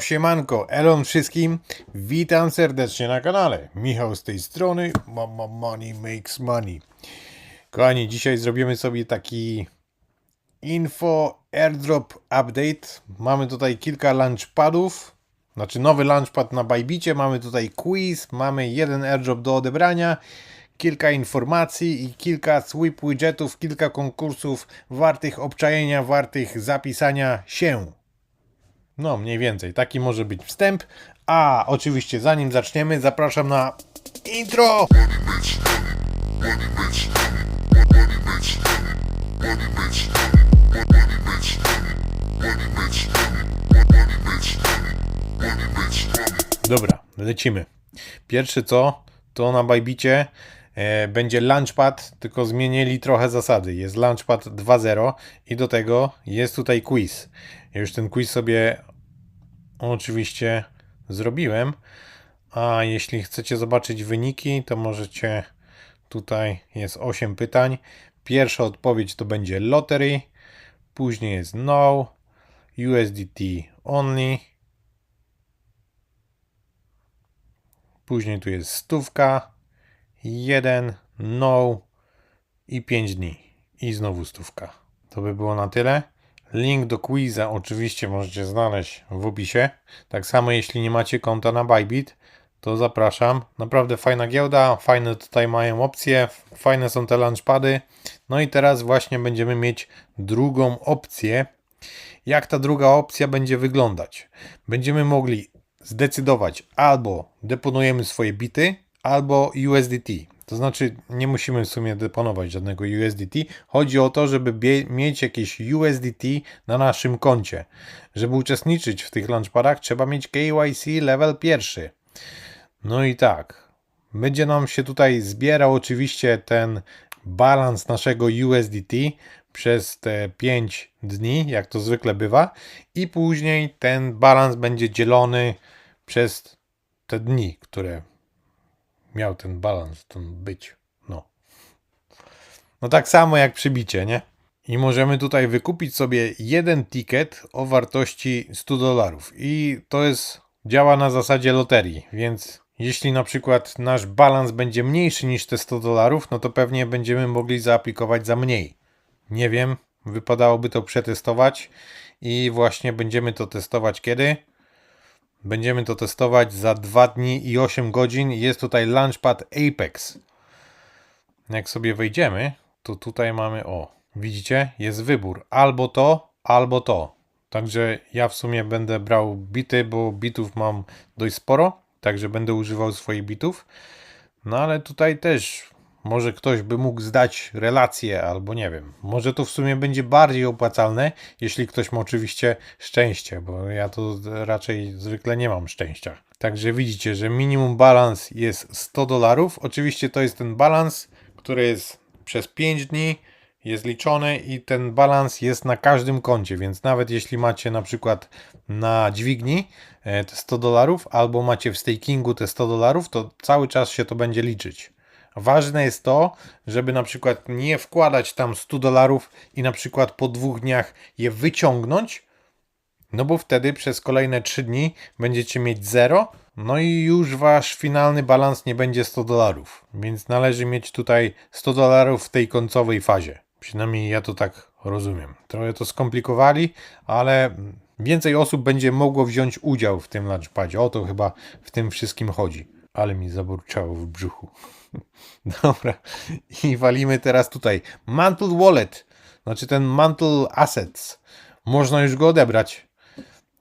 Siemanko, Elon wszystkim, witam serdecznie na kanale. Michał z tej strony, Mama Money Makes Money. Kochani, dzisiaj zrobimy sobie taki info airdrop update. Mamy tutaj kilka launchpadów, znaczy nowy launchpad na Bajbicie, mamy tutaj quiz, mamy jeden airdrop do odebrania, kilka informacji i kilka sweep widgetów, kilka konkursów wartych obczajenia, wartych zapisania się. No, mniej więcej. Taki może być wstęp. A oczywiście, zanim zaczniemy, zapraszam na intro. Dobra, lecimy. Pierwsze co, to na Bajbicie e, będzie Launchpad, tylko zmienili trochę zasady. Jest Launchpad 2.0 i do tego jest tutaj quiz. Ja już ten quiz sobie oczywiście zrobiłem. A jeśli chcecie zobaczyć wyniki, to możecie tutaj jest 8 pytań. Pierwsza odpowiedź to będzie lottery, później jest no, USDT only. Później tu jest stówka, jeden, no i 5 dni. I znowu stówka. To by było na tyle. Link do quiza oczywiście możecie znaleźć w opisie. Tak samo jeśli nie macie konta na Bybit, to zapraszam. Naprawdę fajna giełda, fajne tutaj mają opcje, fajne są te launchpady. No i teraz właśnie będziemy mieć drugą opcję. Jak ta druga opcja będzie wyglądać? Będziemy mogli zdecydować albo deponujemy swoje bity, albo USDT. To znaczy, nie musimy w sumie deponować żadnego USDT. Chodzi o to, żeby mieć jakieś USDT na naszym koncie. Żeby uczestniczyć w tych launchpadach, trzeba mieć KYC level pierwszy. No i tak, będzie nam się tutaj zbierał oczywiście ten balans naszego USDT przez te 5 dni, jak to zwykle bywa, i później ten balans będzie dzielony przez te dni, które miał ten balans ten być. No. No tak samo jak przybicie, nie? I możemy tutaj wykupić sobie jeden ticket o wartości 100 dolarów. I to jest działa na zasadzie loterii, więc jeśli na przykład nasz balans będzie mniejszy niż te 100 dolarów, no to pewnie będziemy mogli zaaplikować za mniej. Nie wiem, wypadałoby to przetestować i właśnie będziemy to testować kiedy? Będziemy to testować za 2 dni i 8 godzin. Jest tutaj Launchpad Apex. Jak sobie wejdziemy, to tutaj mamy, o, widzicie, jest wybór albo to, albo to. Także ja w sumie będę brał bity, bo bitów mam dość sporo, także będę używał swoich bitów. No ale tutaj też może ktoś by mógł zdać relację, albo nie wiem. Może to w sumie będzie bardziej opłacalne, jeśli ktoś ma oczywiście szczęście, bo ja to raczej zwykle nie mam szczęścia. Także widzicie, że minimum balans jest 100 dolarów. Oczywiście to jest ten balans, który jest przez 5 dni, jest liczony i ten balans jest na każdym koncie, więc nawet jeśli macie na przykład na dźwigni e, te 100 dolarów, albo macie w stakingu te 100 dolarów, to cały czas się to będzie liczyć. Ważne jest to, żeby na przykład nie wkładać tam 100 dolarów i na przykład po dwóch dniach je wyciągnąć, no bo wtedy przez kolejne 3 dni będziecie mieć 0, no i już wasz finalny balans nie będzie 100 dolarów. Więc należy mieć tutaj 100 dolarów w tej końcowej fazie. Przynajmniej ja to tak rozumiem. Trochę to skomplikowali, ale więcej osób będzie mogło wziąć udział w tym launchpadzie. O to chyba w tym wszystkim chodzi. Ale mi zaburczało w brzuchu. Dobra. I walimy teraz tutaj. Mantle Wallet. Znaczy ten Mantle Assets. Można już go odebrać.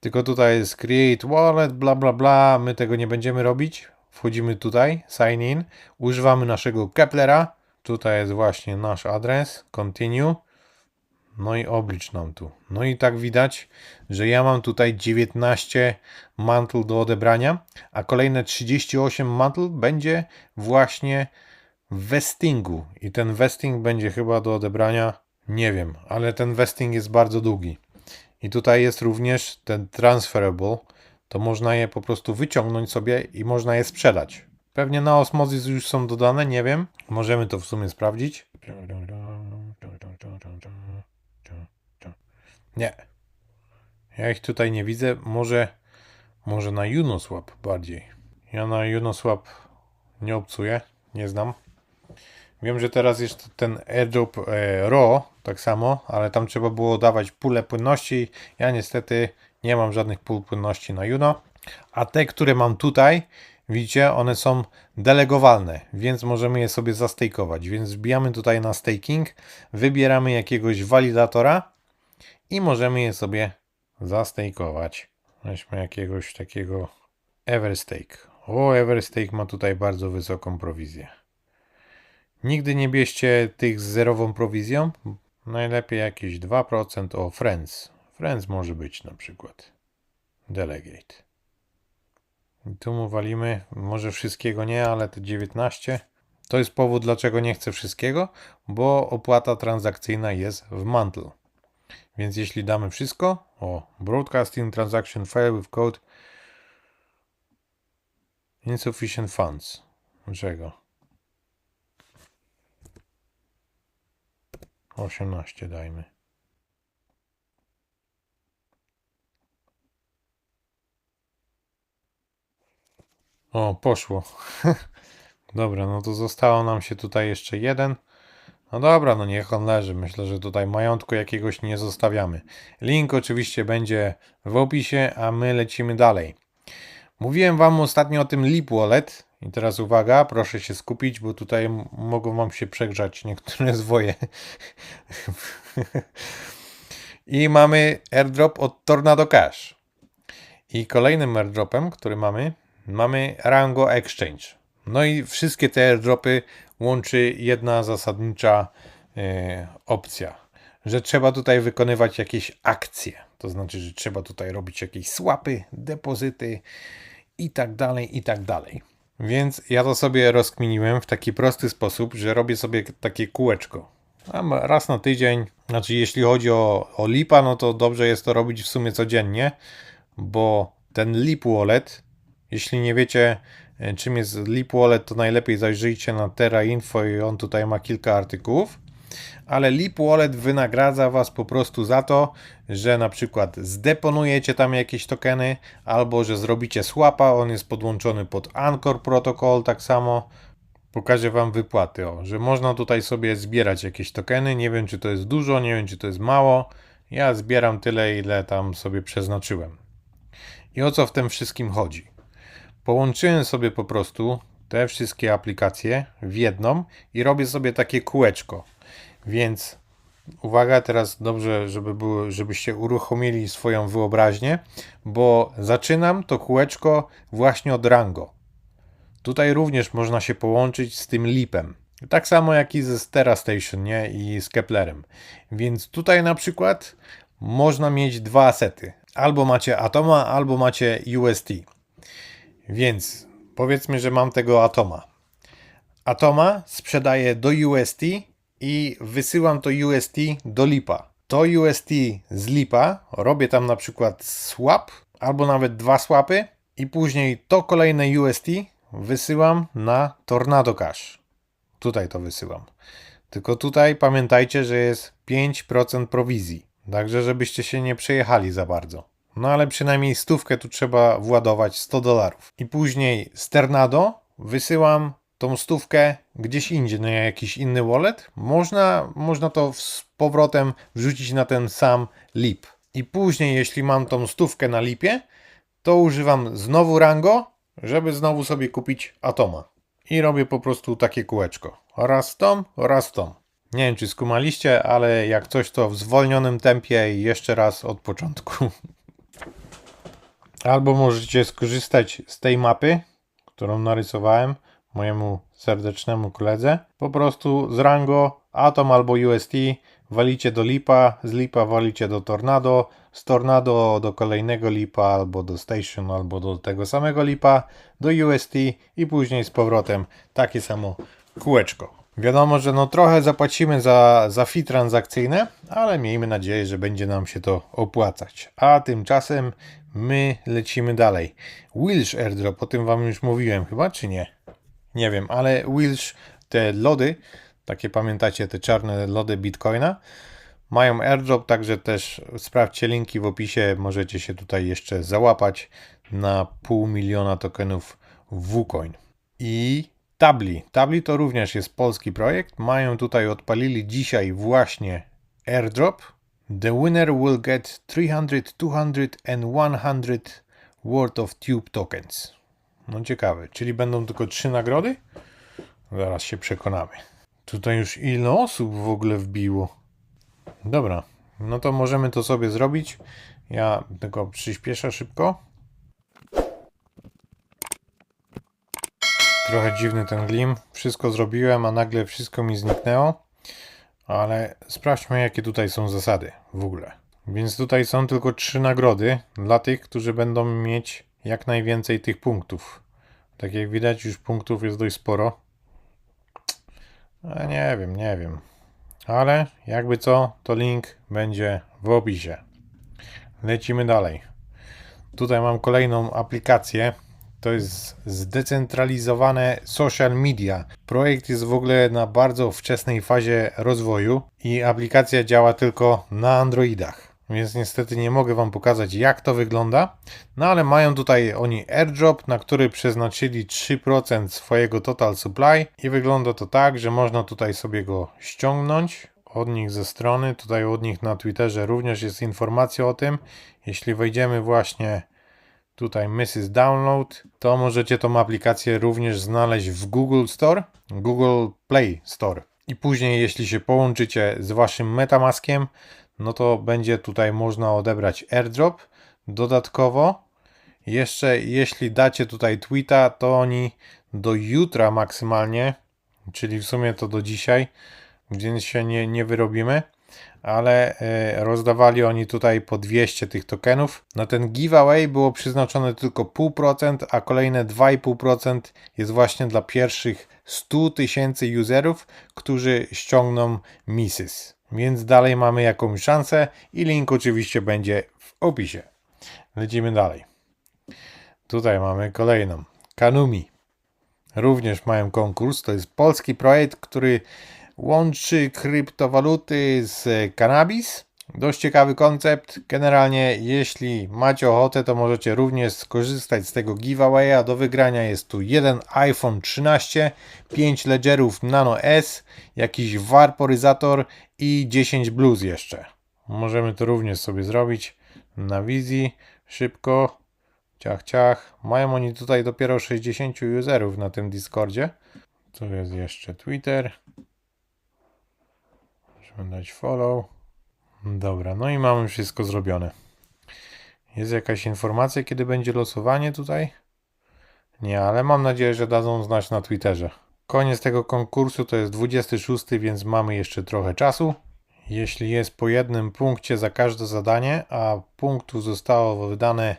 Tylko tutaj jest Create Wallet, bla bla bla. My tego nie będziemy robić. Wchodzimy tutaj, sign in. Używamy naszego Keplera. Tutaj jest właśnie nasz adres. Continue. No i oblicz nam tu. No i tak widać, że ja mam tutaj 19 mantle do odebrania, a kolejne 38 mantle będzie właśnie w vestingu. I ten vesting będzie chyba do odebrania, nie wiem, ale ten vesting jest bardzo długi. I tutaj jest również ten transferable, to można je po prostu wyciągnąć sobie i można je sprzedać. Pewnie na osmozis już są dodane, nie wiem. Możemy to w sumie sprawdzić. Nie. Ja ich tutaj nie widzę. Może, Może na Uniswap bardziej. Ja na Uniswap nie obcuję, nie znam. Wiem, że teraz jest ten airdrop e, RAW, tak samo, ale tam trzeba było dawać pulę płynności. Ja niestety nie mam żadnych pól płynności na Juno. A te, które mam tutaj, widzicie, one są delegowalne, więc możemy je sobie zastejkować. Więc wbijamy tutaj na staking, wybieramy jakiegoś walidatora i możemy je sobie zastejkować. Weźmy jakiegoś takiego Everstake. O, Everstake ma tutaj bardzo wysoką prowizję. Nigdy nie bierzcie tych z zerową prowizją. Najlepiej jakieś 2% o Friends. Friends może być na przykład. Delegate. I tu mu walimy, może wszystkiego nie, ale te 19. To jest powód, dlaczego nie chcę wszystkiego, bo opłata transakcyjna jest w mantle. Więc jeśli damy wszystko, o, broadcasting transaction file with code insufficient funds. Czego? 18 dajmy. O, poszło. Dobra, no to zostało nam się tutaj jeszcze jeden. No dobra, no niech on leży. Myślę, że tutaj majątku jakiegoś nie zostawiamy. Link oczywiście będzie w opisie, a my lecimy dalej. Mówiłem Wam ostatnio o tym Leap Wallet. I teraz uwaga, proszę się skupić, bo tutaj mogą Wam się przegrzać niektóre zwoje. I mamy airdrop od Tornado Cash. I kolejnym airdropem, który mamy, mamy Rango Exchange. No i wszystkie te airdropy łączy jedna zasadnicza e, opcja, że trzeba tutaj wykonywać jakieś akcje. To znaczy, że trzeba tutaj robić jakieś swapy, depozyty i tak dalej, i tak dalej. Więc ja to sobie rozkminiłem w taki prosty sposób, że robię sobie takie kółeczko. Tam raz na tydzień, znaczy jeśli chodzi o, o lipa, no to dobrze jest to robić w sumie codziennie, bo ten lip wallet, jeśli nie wiecie czym jest lip wallet, to najlepiej zajrzyjcie na Terra Info i on tutaj ma kilka artykułów. Ale Leap Wallet wynagradza Was po prostu za to, że na przykład zdeponujecie tam jakieś tokeny, albo że zrobicie swapa, on jest podłączony pod Anchor Protocol tak samo. Pokażę Wam wypłaty, o, że można tutaj sobie zbierać jakieś tokeny. Nie wiem, czy to jest dużo, nie wiem, czy to jest mało. Ja zbieram tyle, ile tam sobie przeznaczyłem. I o co w tym wszystkim chodzi? Połączyłem sobie po prostu te wszystkie aplikacje w jedną i robię sobie takie kółeczko. Więc uwaga, teraz dobrze, żeby było, żebyście uruchomili swoją wyobraźnię, bo zaczynam to kółeczko właśnie od Rango. Tutaj również można się połączyć z tym lipem. Tak samo jak i ze Stera Station nie? i z Keplerem. Więc tutaj na przykład można mieć dwa asety. Albo macie Atoma, albo macie UST. Więc powiedzmy, że mam tego Atoma. Atoma sprzedaję do UST i wysyłam to UST do Lipa. To UST z Lipa robię tam na przykład swap albo nawet dwa swapy i później to kolejne UST wysyłam na Tornado Cash. Tutaj to wysyłam. Tylko tutaj pamiętajcie, że jest 5% prowizji. Także żebyście się nie przejechali za bardzo. No ale przynajmniej stówkę tu trzeba władować 100 dolarów. I później z Ternado wysyłam tą stówkę gdzieś indziej, na jakiś inny wallet. Można, można to z powrotem wrzucić na ten sam lip. I później, jeśli mam tą stówkę na lipie, to używam znowu Rango, żeby znowu sobie kupić Atoma. I robię po prostu takie kółeczko. Raz tą, raz tą. Nie wiem, czy skumaliście, ale jak coś to w zwolnionym tempie i jeszcze raz od początku. Albo możecie skorzystać z tej mapy, którą narysowałem mojemu serdecznemu koledze. Po prostu z Rango, Atom albo UST walicie do Lipa, z Lipa walicie do Tornado, z Tornado do kolejnego Lipa albo do Station albo do tego samego Lipa, do UST i później z powrotem takie samo kółeczko. Wiadomo, że no trochę zapłacimy za, za fee transakcyjne, ale miejmy nadzieję, że będzie nam się to opłacać. A tymczasem my lecimy dalej. Wilsh Airdrop, o tym wam już mówiłem chyba, czy nie? Nie wiem, ale Wilsh, te lody, takie pamiętacie, te czarne lody Bitcoina, Mają airdrop, także też sprawdźcie linki w opisie. Możecie się tutaj jeszcze załapać na pół miliona tokenów WCoin. I Tabli. Tabli to również jest polski projekt. Mają tutaj, odpalili dzisiaj właśnie airdrop. The winner will get 300, 200 and 100 worth of tube tokens. No ciekawe, czyli będą tylko trzy nagrody? Zaraz się przekonamy. Tutaj już ile osób w ogóle wbiło? Dobra, no to możemy to sobie zrobić. Ja tylko przyspieszę szybko. Trochę dziwny ten glim. Wszystko zrobiłem, a nagle wszystko mi zniknęło. Ale sprawdźmy, jakie tutaj są zasady w ogóle. Więc tutaj są tylko trzy nagrody dla tych, którzy będą mieć jak najwięcej tych punktów. Tak jak widać, już punktów jest dość sporo. A nie wiem, nie wiem. Ale jakby co, to link będzie w opisie. Lecimy dalej. Tutaj mam kolejną aplikację. To jest zdecentralizowane social media. Projekt jest w ogóle na bardzo wczesnej fazie rozwoju i aplikacja działa tylko na Androidach. Więc niestety nie mogę Wam pokazać, jak to wygląda. No ale mają tutaj oni airdrop, na który przeznaczyli 3% swojego total supply i wygląda to tak, że można tutaj sobie go ściągnąć od nich ze strony. Tutaj od nich na Twitterze również jest informacja o tym. Jeśli wejdziemy właśnie tutaj Mrs. Download, to możecie tą aplikację również znaleźć w Google Store, Google Play Store. I później, jeśli się połączycie z waszym Metamaskiem, no to będzie tutaj można odebrać airdrop. Dodatkowo, jeszcze jeśli dacie tutaj tweeta, to oni do jutra maksymalnie, czyli w sumie to do dzisiaj, więc się nie, nie wyrobimy, ale e, rozdawali oni tutaj po 200 tych tokenów. Na ten giveaway było przeznaczone tylko 0,5%, a kolejne 2,5% jest właśnie dla pierwszych 100 tysięcy userów, którzy ściągną Misys. Więc dalej mamy jakąś szansę i link oczywiście będzie w opisie. Lecimy dalej. Tutaj mamy kolejną. Kanumi. Również mają konkurs. To jest polski projekt, który łączy kryptowaluty z cannabis. Dość ciekawy koncept. Generalnie, jeśli macie ochotę, to możecie również skorzystać z tego giveawaya. Do wygrania jest tu jeden iPhone 13, 5 ledgerów Nano S, jakiś warporyzator i 10 blues jeszcze. Możemy to również sobie zrobić na wizji. Szybko. Ciach, ciach. Mają oni tutaj dopiero 60 userów na tym Discordzie. Tu jest jeszcze Twitter. Możemy dać follow. Dobra, no i mamy wszystko zrobione. Jest jakaś informacja, kiedy będzie losowanie tutaj? Nie, ale mam nadzieję, że dadzą znać na Twitterze. Koniec tego konkursu to jest 26, więc mamy jeszcze trochę czasu. Jeśli jest po jednym punkcie za każde zadanie, a punktu zostało wydane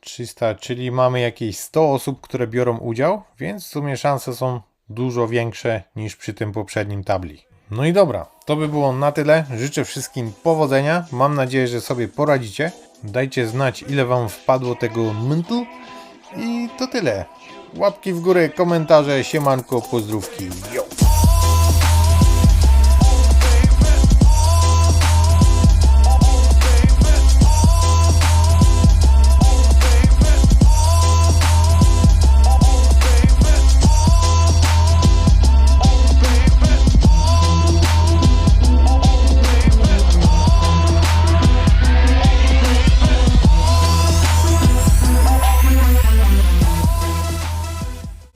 300, czyli mamy jakieś 100 osób, które biorą udział, więc w sumie szanse są dużo większe niż przy tym poprzednim tabli. No i dobra, to by było na tyle. Życzę wszystkim powodzenia. Mam nadzieję, że sobie poradzicie. Dajcie znać, ile Wam wpadło tego mentu. I to tyle. Łapki w górę, komentarze, siemanko, pozdrówki. Yo!